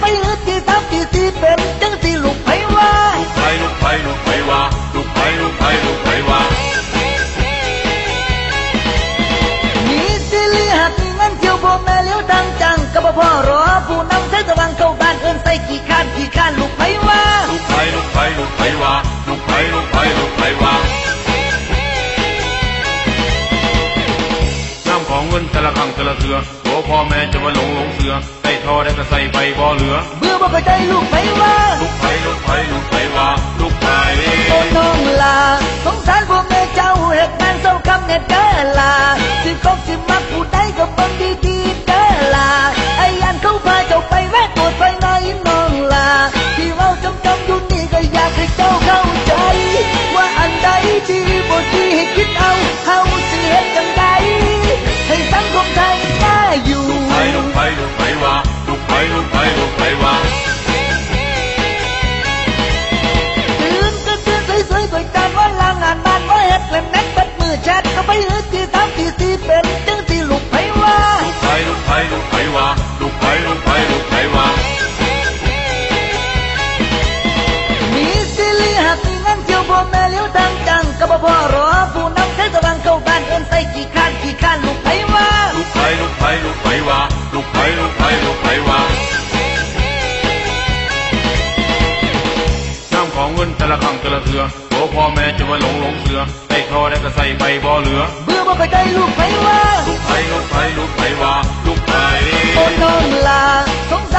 ไปเหือที่สามที่สี่เป็นจังสี่ลูกไผว่าลูกไผลูกไผลูกไผว่าลูกไผลูกไผลูกไผว่ามีสิเลีหักมีเงินเที่ยวพ่อแม่เลี้ยวทางจังก็บ่พ่อรอผู้นำแสงสว่างเข้าบ้านเอิ้นใส่กี่ข้านกี่ข้านลูกไผว่าลูกไผลูกไผลูกไผว่าลูกไผลูกไผลูกไผว่าน้ำของเงินแต่ละครั้งแต่ละเถือโอ้พ่อแม่จะมาหลงหลงเสือได้ ทอได้ก็ใส่ไปบ่เหลือ เบื่อบ่เข้าใจลูกไผว่า ลูกไผลูกไผลูกไผว่า ลูกไผ เป็นจังที่ลูกไผว่าลูกไผลูกไผลูกไผว่าลูกไผลูกไผลูกไผว่ามีสิลีหักมีเงินเที่ยวพ่อแม่เลี้ยวทางจังก็บ่พ่อรอผู้นำแสงสว่างเข้าบ้านเอิ้นใส่กี่ข้านกี่ข้านลูกไผว่าลูกไผลูกไผลูกไผว่าลูกไผลูกไผลูกไผว่าน้ำของเงินแต่ละครั้งแต่ละเถือโอ้พ่อแม่จะมาหลงหลงเสือได้ทอได้ก็ใส่ไปบ่เหลือเบื่อบ่เข้าใจลูกไปว่าลูกไปลูกไปลูกไปว่า ลูกไปโอ้น้องลาสง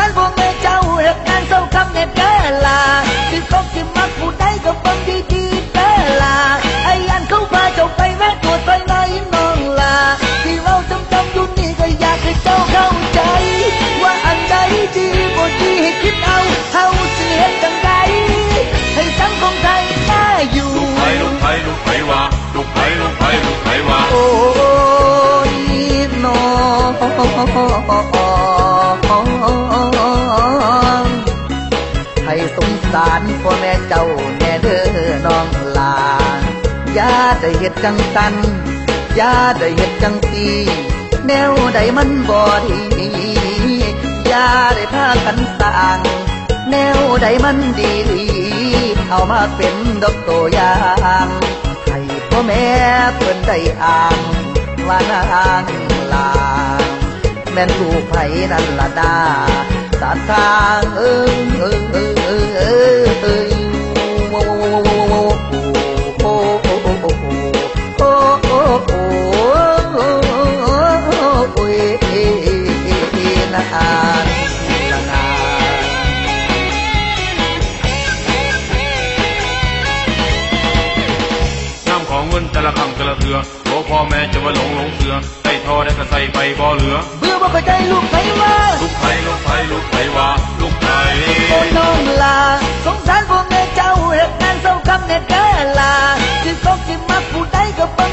ให้สงสารพ่อแม่เจ้าแน่เด้อน้องลาอย่าได้เฮ็ดจังสันอย่าได้เฮ็ดจังสีแนวใดมันบ่ดีอย่าได้พากันสร้างแนวใดมันดีดีเอามาเป็นดอกตัวอย่างให้พ่อแม่เพิ่นได้อ่างว่านางลา แม่นลูกไผนั่นละดาสาทางเอ้ยเอ้ยเอ้ยเอ้ยเอ้ยเอ้ยโอ้โอ้โอ้โอ้โอ้โอ้โอ้โอ้โอ้ยนานละนานน้ำของเงินแต่ละครั้งแต่ละเถือโอ้พ่อแม่จะมาหลงหลงเสือ ทอได้ก็ใส่ไปบ่เหลือเบื่อบ่เข้าใจลูกไผว่าลูกไผลูกไผลูกไผว่าลูกไผโอ้น้องลาสงสารพวกแม่เจ้าเฮ็ดงานเศร้าคำแน่เด้อลาสิตกสิมักผู้ใดก็ปัง